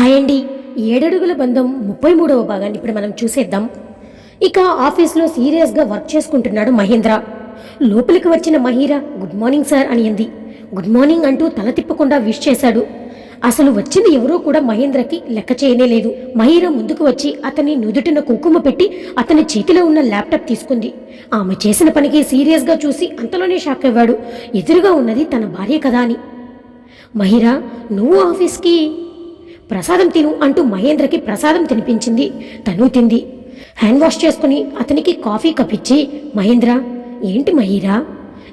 Hi అండి ఏడడుగుల బంధం ముప్పై మూడవ భాగాన్ని ఇప్పుడు మనం చూసేద్దాం. ఇక ఆఫీస్లో సీరియస్గా వర్క్ చేసుకుంటున్నాడు మహేంద్ర. లోపలికి వచ్చిన మహీరా గుడ్ మార్నింగ్ సార్ అని అంది. గుడ్ మార్నింగ్ అంటూ తల తిప్పకుండా విష్ చేశాడు. అసలు వచ్చింది ఎవరూ కూడా మహేంద్రకి లెక్క చేయనే లేదు. మహీరా ముందుకు వచ్చి అతని నుదుటిన కుంకుమ పెట్టి అతని చేతిలో ఉన్న ల్యాప్టాప్ తీసుకుంది. ఆమె చేసిన పనికి సీరియస్గా చూసి అంతలోనే షాక్ అయ్యాడు ఎదురుగా ఉన్నది తన భార్య కదా అని. మహిరా నువ్వు ఆఫీస్కి ప్రసాదం తిను అంటూ మహేంద్రకి ప్రసాదం తినిపించింది. తను తింది. హ్యాండ్ వాష్ చేసుకుని అతనికి కాఫీ కప్పిచ్చి మహేంద్ర ఏంటి మహీరా?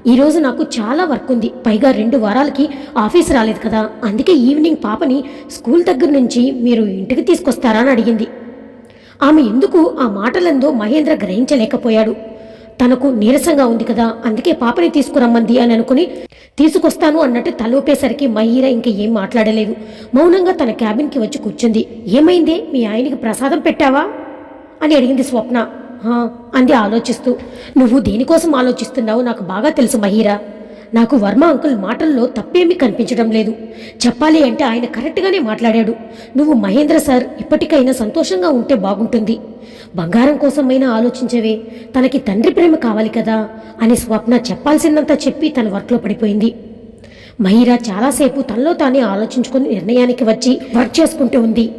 ఈరోజు నాకు చాలా వర్క్ ఉంది. పైగా రెండు వారాలకి ఆఫీస్ రాలేదు కదా. అందుకే ఈవినింగ్ పాపని స్కూల్ దగ్గర నుంచి మీరు ఇంటికి తీసుకొస్తారా? అని అడిగింది. ఆమె ఎందుకు ఆ మాటలందో మహేంద్ర గ్రహించలేకపోయాడు. తనకు నీరసంగా ఉంది కదా. అందుకే పాపని తీసుకురమ్మంది అని అనుకుని తీసుకొస్తాను అన్నట్టు తలూపేసరికి మహీర ఇంకా ఏం మాట్లాడలేదు. మౌనంగా తన క్యాబిన్కి వచ్చి కూర్చుంది. ఏమైందే? మీ ఆయనకి ప్రసాదం పెట్టావా? అని అడిగింది స్వప్న. "హా," అంది ఆలోచిస్తూ. నువ్వు దేనికోసం ఆలోచిస్తున్నావు నాకు బాగా తెలుసు మహీరా. నాకు వర్మ అంకుల్ మాటల్లో తప్పేమీ కనిపించడం లేదు. చెప్పాలి అంటే ఆయన కరెక్ట్గానే మాట్లాడాడు. నువ్వు మహేంద్ర సార్ ఇప్పటికైనా సంతోషంగా ఉంటే బాగుంటుంది. బంగారం కోసమైనా ఆలోచించవే. తనకి తండ్రి ప్రేమ కావాలి కదా అని స్వప్న చెప్పాల్సిందంతా చెప్పి తన వర్క్లో పడిపోయింది. మహిరా చాలాసేపు తనలో తానే ఆలోచించుకుని నిర్ణయానికి వచ్చి వర్క్ చేసుకుంటూ ఉంది.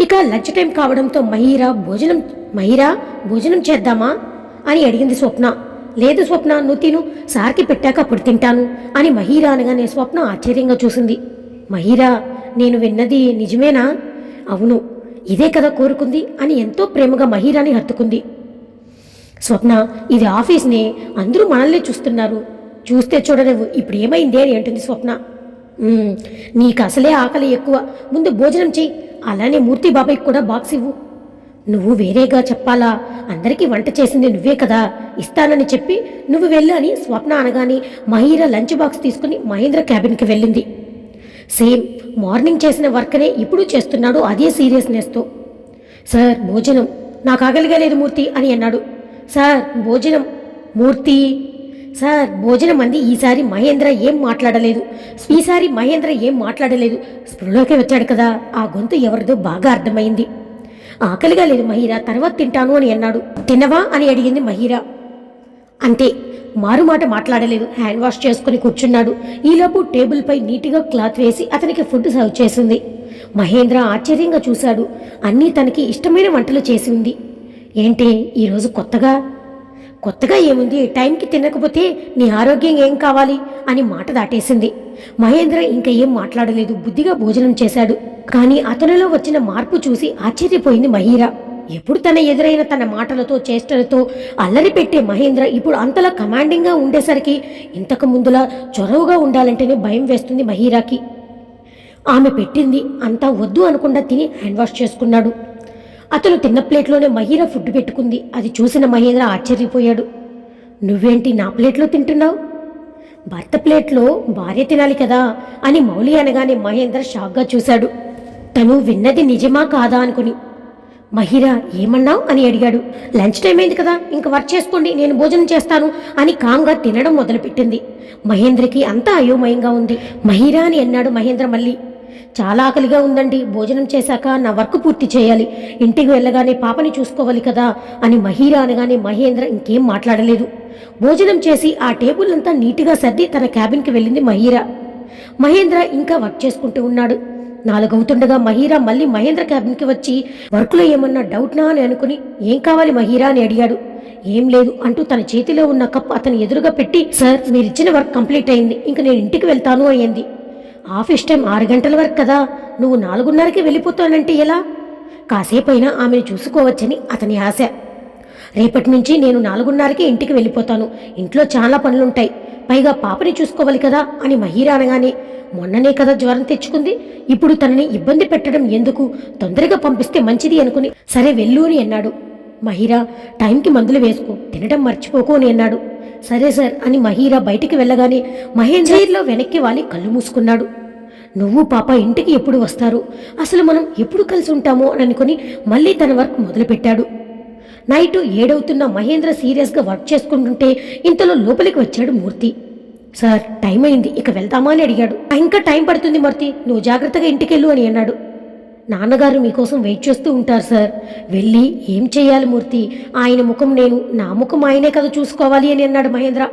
ఇక లంచ్ టైం కావడంతో మహిరా భోజనం మహిరా భోజనం చేద్దామా? అని అడిగింది స్వప్న. లేదు స్వప్న నువ్వు తిను సార్కి పెట్టాక అప్పుడు తింటాను అని మహీరా అనగానే స్వప్న ఆశ్చర్యంగా చూసింది. మహీరా నేను విన్నది నిజమేనా? అవును ఇదే కదా కోరుకుంది అని ఎంతో ప్రేమగా మహిరాని హత్తుకుంది. స్వప్న ఇది ఆఫీస్నే అందరూ మనల్ని చూస్తున్నారు. చూస్తే చూడలేవు ఇప్పుడు ఏమైంది అని అంటుంది స్వప్న. నీకు అసలే ఆకలి ఎక్కువ. ముందు భోజనం చెయ్యి. అలానే మూర్తి బాబాయ్కి కూడా బాక్స్ ఇవ్వు. నువ్వు వేరేగా చెప్పాలా? అందరికీ వంట చేసింది నువ్వే కదా. ఇస్తానని చెప్పి నువ్వు వెళ్ళు అని స్వప్న అనగానే మహీరా లంచ్ బాక్స్ తీసుకుని మహేంద్ర క్యాబిన్కి వెళ్ళింది. సేమ్ మార్నింగ్ చేసిన వర్క్నే ఇప్పుడు చేస్తున్నాడు అదే సీరియస్నెస్తో. సార్ భోజనం. నాకు ఆకలిగా లేదు మూర్తి అని అన్నాడు. సార్ భోజనం. మూర్తి. సార్ భోజనం అంది. ఈసారి మహేంద్ర ఏం మాట్లాడలేదు. ఈసారి మహేంద్ర ఏం మాట్లాడలేదు. స్పృహలోకి వచ్చాడు కదా. ఆ గొంతు ఎవరిదో బాగా అర్థమైంది. ఆకలిగా లేదు మహీరా. తర్వాత తింటాను అని అన్నాడు. తినవా అని అడిగింది మహీరా. అంతే. మారుమాట మాట్లాడలేదు. హ్యాండ్ వాష్ చేసుకుని కూర్చున్నాడు. ఈలోపు టేబుల్పై నీట్గా క్లాత్ వేసి అతనికి ఫుడ్ సర్వ్ చేసింది. మహేంద్ర ఆశ్చర్యంగా చూశాడు. అన్నీ తనకి ఇష్టమైన వంటలు చేసి ఉంది. ఏంటి ఈరోజు కొత్తగా? కొత్తగా ఏముంది? టైంకి తినకపోతే నీ ఆరోగ్యం ఏం కావాలి? అని మాట దాటేసింది. మహేంద్ర ఇంకా ఏం మాట్లాడలేదు. బుద్ధిగా భోజనం చేశాడు. కానీ అతనిలో వచ్చిన మార్పు చూసి ఆశ్చర్యపోయింది మహీరా. ఎప్పుడు తన ఎదురైన తన మాటలతో చేష్టలతో అల్లరి పెట్టే మహేంద్ర ఇప్పుడు అంతలా కమాండింగ్గా ఉండేసరికి ఇంతకు ముందులా చొరవగా ఉండాలంటేనే భయం వేస్తుంది మహీరాకి. ఆమె పెట్టింది అంతా వద్దు అనకుండా తిని హ్యాండ్ వాష్ చేసుకున్నాడు. అతను తిన్న ప్లేట్లోనే మహీరా ఫుడ్ పెట్టుకుంది. అది చూసిన మహేంద్ర ఆశ్చర్యపోయాడు. నువ్వేంటి నా ప్లేట్లో తింటున్నావు? భర్త ప్లేట్లో భార్య తినాలి కదా అని మౌలి అనగానే మహేంద్ర షాక్గా చూశాడు. తను విన్నది నిజమా కాదా అనుకుని మహిరా ఏమన్నావు? అని అడిగాడు. లంచ్ టైం అయింది కదా ఇంక వర్క్ చేసుకోండి నేను భోజనం చేస్తాను అని కామ్గా తినడం మొదలుపెట్టింది. మహేంద్రకి అంతా అయోమయంగా ఉంది. మహిరా అని అన్నాడు మహేంద్ర మళ్ళీ. చాలా ఆకలిగా ఉందండి భోజనం చేశాక నా వర్క్ పూర్తి చేయాలి. ఇంటికి వెళ్ళగానే పాపని చూసుకోవాలి కదా అని మహీరా అనగానే మహేంద్ర ఇంకేం మాట్లాడలేదు. భోజనం చేసి ఆ టేబుల్ అంతా నీట్గా సర్ది తన క్యాబిన్కి వెళ్ళింది మహీరా. మహేంద్ర ఇంకా వర్క్ చేసుకుంటూ ఉన్నాడు. నాలుగవుతుండగా మహీరా మళ్ళీ మహేంద్ర క్యాబిన్కి వచ్చి వర్క్లో ఏమన్నా డౌట్నా? అని అనుకుని ఏం కావాలి మహీరా? అని అడిగాడు. ఏం లేదు అంటూ తన చేతిలో ఉన్న కప్ అతని ఎదురుగా పెట్టి సార్ మీరిచ్చిన వర్క్ కంప్లీట్ అయింది ఇంక నేను ఇంటికి వెళ్తాను అయ్యింది. ఆఫీస్ టైం ఆరు గంటల వరకు కదా నువ్వు నాలుగున్నరకి వెళ్ళిపోతానంటే ఎలా? కాసేపైనా ఆమెను చూసుకోవచ్చని అతని ఆశ. రేపటి నుంచి నేను నాలుగున్నరకి ఇంటికి వెళ్ళిపోతాను. ఇంట్లో చాలా పనులుంటాయి. పైగా పాపని చూసుకోవాలి కదా అని మహీరా అనగానే మొన్ననే కదా జ్వరం తెచ్చుకుంది ఇప్పుడు తనని ఇబ్బంది పెట్టడం ఎందుకు? తొందరగా పంపిస్తే మంచిది అనుకుని సరే వెళ్ళు అని అన్నాడు. మహీరా టైంకి మందులు వేసుకో తినడం మర్చిపోకు అని అన్నాడు. సరే సార్ అని మహీరా బయటికి వెళ్ళగానే మహేంద్రలో వెనక్కి వాలి కళ్ళు మూసుకున్నాడు. నువ్వు పాప ఇంటికి ఎప్పుడు వస్తారు? అసలు మనం ఎప్పుడు కలిసి ఉంటామో అని అనుకుని మళ్ళీ తన వర్క్ మొదలుపెట్టాడు. నైటు ఏడవుతున్న మహేంద్ర సీరియస్గా వర్క్ చేసుకుంటుంటే ఇంతలో లోపలికి వచ్చాడు మూర్తి. సార్ టైం అయింది. ఇక వెళ్తామా అని అడిగాడు. ఇంకా టైం పడుతుంది మూర్తి. నువ్వు జాగ్రత్తగా ఇంటికెళ్ళు అని అన్నాడు. నాన్నగారు మీకోసం వెయిట్ చేస్తూ ఉంటారు సార్. వెళ్ళి ఏం చేయాలి మూర్తి? ఆయన ముఖం నేను నా ముఖం ఆయనే కదా చూసుకోవాలి అని అన్నాడు మహేంద్ర.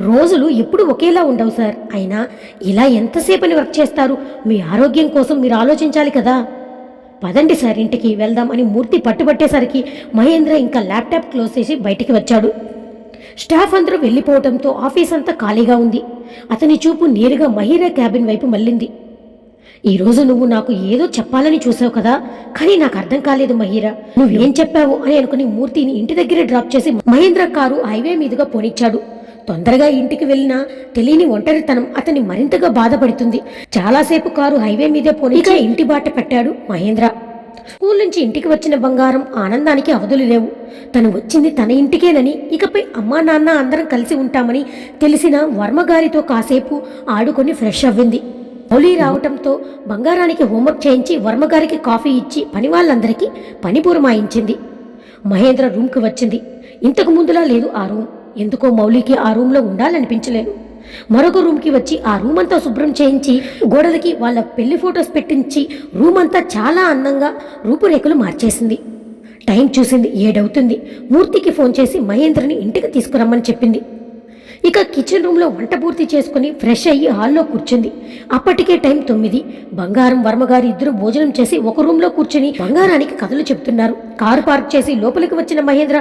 రోజులు ఎప్పుడు ఒకేలా ఉండవు సార్. అయినా ఇలా ఎంతసేపని వర్క్ చేస్తారు? మీ ఆరోగ్యం కోసం మీరు ఆలోచించాలి కదా. పదండి సార్ ఇంటికి వెళ్దాం అని మూర్తి పట్టుబట్టేసరికి మహేంద్ర ఇంకా ల్యాప్టాప్ క్లోజ్ చేసి బయటికి వచ్చాడు. స్టాఫ్ అందరూ వెళ్ళిపోవడంతో ఆఫీస్ అంతా ఖాళీగా ఉంది. అతని చూపు నేరుగా మహీరా క్యాబిన్ వైపు మళ్ళింది. ఈరోజు నువ్వు నాకు ఏదో చెప్పాలని చూసావు కదా కానీ నాకు అర్థం కాలేదు మహీరా నువ్వేం చెప్పావు అని అనుకుని మూర్తిని ఇంటి దగ్గరే డ్రాప్ చేసి మహేంద్ర కారు హైవే మీదుగా పోనిచ్చాడు. తొందరగా ఇంటికి వెళ్ళినా తెలియని ఒంటరితనం అతన్ని మరింతగా బాధపడుతుంది. చాలాసేపు కారు హైవే మీదే పోనిక ఇంటి బాట పెట్టాడు మహేంద్ర. స్కూల్ నుంచి ఇంటికి వచ్చిన బంగారం ఆనందానికి అవధులు లేవు. తను వచ్చింది తన ఇంటికేనని ఇకపై అమ్మా నాన్న అందరం కలిసి ఉంటామని తెలిసిన వర్మగారితో కాసేపు ఆడుకొని ఫ్రెష్ అవ్వింది. మౌలి రావటంతో బంగారానికి హోంవర్క్ చేయించి వర్మగారికి కాఫీ ఇచ్చి పని వాళ్ళందరికీ పని పురమాయించింది. మహేంద్ర రూమ్కి వచ్చింది. ఇంతకు ముందులా లేదు ఆ రూమ్. ఎందుకో మౌలికి ఆ రూమ్లో ఉండాలనిపించలేదు. మరొక రూమ్కి వచ్చి ఆ రూమ్ అంతా శుభ్రం చేయించి గోడలకి వాళ్ళ పెళ్ళి ఫొటోస్ పెట్టించి రూమ్ అంతా చాలా అందంగా రూపురేఖలు మార్చేసింది. టైం చూసింది ఏడవుతుంది. మూర్తికి ఫోన్ చేసి మహేంద్రని ఇంటికి తీసుకురమ్మని చెప్పింది. ఇక కిచెన్ రూమ్లో వంట పూర్తి చేసుకుని ఫ్రెష్ అయ్యి హాల్లో కూర్చుంది. అప్పటికే టైం తొమ్మిది. బంగారం వర్మగారు ఇద్దరు భోజనం చేసి ఒక రూమ్లో కూర్చుని బంగారానికి కథలు చెప్తున్నారు. కారు పార్క్ చేసి లోపలికి వచ్చిన మహేంద్ర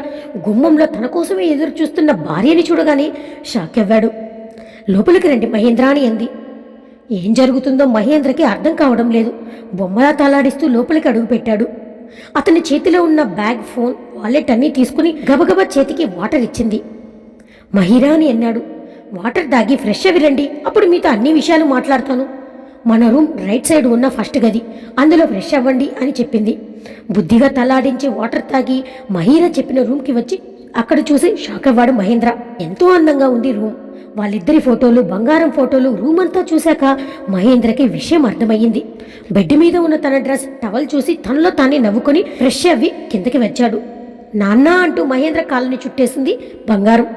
గుమ్మంలో తన కోసమే ఎదురు చూస్తున్న భార్యని చూడగానే షాక్ అవ్వాడు. లోపలికి రండి మహేంద్ర అని అంది. ఏం జరుగుతుందో మహేంద్రకి అర్థం కావడం లేదు. బొమ్మలా తలాడిస్తూ లోపలికి అడుగుపెట్టాడు అతని చేతిలో ఉన్న బ్యాగ్ ఫోన్ వాలెట్ అన్నీ తీసుకుని గబగబా చేతికి వాటర్ ఇచ్చింది. మహిరా అని అన్నాడు. వాటర్ దాగి ఫ్రెష్ అవి రండి. అప్పుడు మీతో అన్ని విషయాలు మాట్లాడతాను. మన రూమ్ రైట్ సైడ్ ఉన్న ఫస్ట్ గది. అందులో ఫ్రెష్ అవ్వండి అని చెప్పింది. బుద్ధిగా తలాడించి వాటర్ తాగి మహీరా చెప్పిన రూమ్కి వచ్చి అక్కడ చూసి షాక్ అవ్వాడు మహేంద్ర. ఎంతో అందంగా ఉంది రూమ్. వాళ్ళిద్దరి ఫోటోలు బంగారం ఫోటోలు రూమ్ అంతా చూశాక మహేంద్రకి విషయం అర్థమయ్యింది. బెడ్ మీద ఉన్న తన డ్రెస్ టవల్ చూసి తనలో తానే నవ్వుకొని ఫ్రెష్ అవ్వి కిందకి వచ్చాడు. నాన్న అంటూ మహేంద్ర కాళ్ళని చుట్టేసింది బంగారం.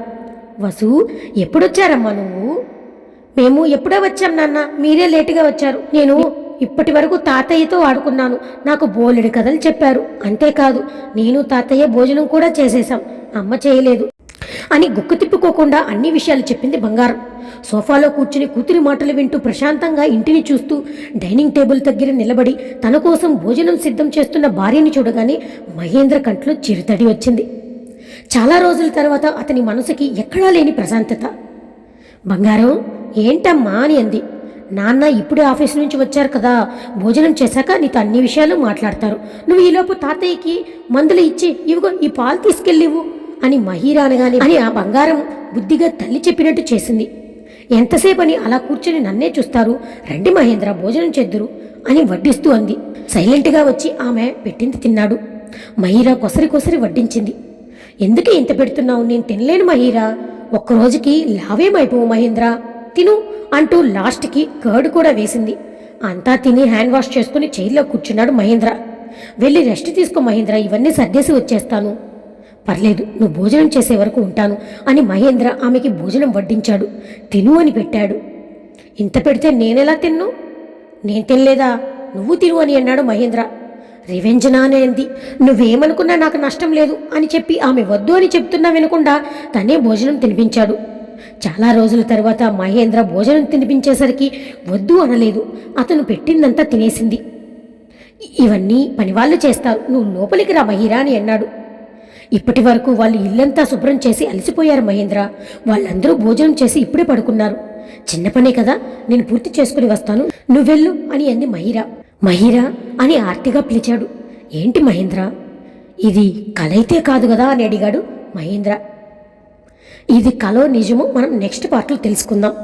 వసు ఎప్పుడొచ్చారమ్మా నువ్వు? మేము ఎప్పుడో వచ్చాం నాన్న మీరే లేటుగా వచ్చారు. నేను ఇప్పటి వరకు తాతయ్యతో ఆడుకున్నాను. నాకు బోలెడు కథలు చెప్పారు. అంతేకాదు నేను తాతయ్య భోజనం కూడా చేసేశాం. అమ్మ చేయలేదు. అని గుక్కు తిప్పుకోకుండా అన్ని విషయాలు చెప్పింది బంగారం. సోఫాలో కూర్చుని కూతురి మాటలు వింటూ ప్రశాంతంగా ఇంటిని చూస్తూ డైనింగ్ టేబుల్ దగ్గర నిలబడి తన కోసం భోజనం సిద్ధం చేస్తున్న భార్యని చూడగానే మహేంద్ర కంట్లో చిరుతడి వచ్చింది. చాలా రోజుల తర్వాత అతని మనసుకి ఎక్కడా లేని ప్రశాంతత. బంగారం ఏంటమ్మా అని అంది. నాన్న ఇప్పుడే ఆఫీస్ నుంచి వచ్చారు కదా భోజనం చేశాక నీతో అన్ని విషయాలు మాట్లాడతారు. నువ్వు ఈలోపు తాతయ్యకి మందులు ఇచ్చి ఇవిగో ఈ పాలు తీసుకెళ్ళివు అని మహీరా అని ఆ బంగారం బుద్ధిగా తల్లి చెప్పినట్టు చేసింది. ఎంతసేపు అని అలా కూర్చొని నన్నే చూస్తారు? రండి మహేంద్ర భోజనం చేద్దురు అని వడ్డిస్తూ అంది. సైలెంట్గా వచ్చి ఆమె పెట్టింది తిన్నాడు. మహీరా కొసరి కొసరి వడ్డించింది. ఎందుకు ఇంత పెడుతున్నావు? నేను తినలేను మహీరా. ఒక్కరోజుకి లావేమైపోవు మహేంద్ర. తిను అంటూ లాస్ట్కి కర్డ్ కూడా వేసింది. అంతా తిని హ్యాండ్ వాష్ చేసుకుని చైర్లో కూర్చున్నాడు మహేంద్ర. వెళ్ళి రెస్ట్ తీసుకో మహేంద్ర ఇవన్నీ సర్దేసి వచ్చేస్తాను. పర్లేదు నువ్వు భోజనం చేసే వరకు ఉంటాను అని మహేంద్ర ఆమెకి భోజనం వడ్డించాడు. తిను అని పెట్టాడు. ఇంత పెడితే నేనెలా తిన్ను? నేను తినలేదా? నువ్వు తిను అని అన్నాడు మహేంద్ర. రివెంజనా అనేది. నువ్వేమనుకున్నా నాకు నష్టం లేదు అని చెప్పి ఆమె వద్దు అని చెప్తున్నా వినకుండా తనే భోజనం తినిపించాడు. చాలా రోజుల తర్వాత మహేంద్ర భోజనం తినిపించేసరికి వద్దు అనలేదు. అతను పెట్టిందంతా తినేసింది. ఇవన్నీ పనివాళ్ళు చేస్తారు. నువ్వు లోపలికి రా మహిరా అని అన్నాడు. ఇప్పటి వరకు వాళ్ళు ఇల్లంతా శుభ్రం చేసి అలసిపోయారు మహేంద్ర. వాళ్ళందరూ భోజనం చేసి ఇప్పుడే పడుకున్నారు. చిన్న పనే కదా. నేను పూర్తి చేసుకుని వస్తాను. నువ్వెళ్ళు అని అంది మహిరా. మహిరా అని ఆర్తిగా పిలిచాడు. ఏంటి మహేంద్ర? ఇది కలైతే కాదు కదా అని అడిగాడు మహేంద్ర. ఇది కలో నిజమో మనం నెక్స్ట్ పార్ట్లో తెలుసుకుందాం.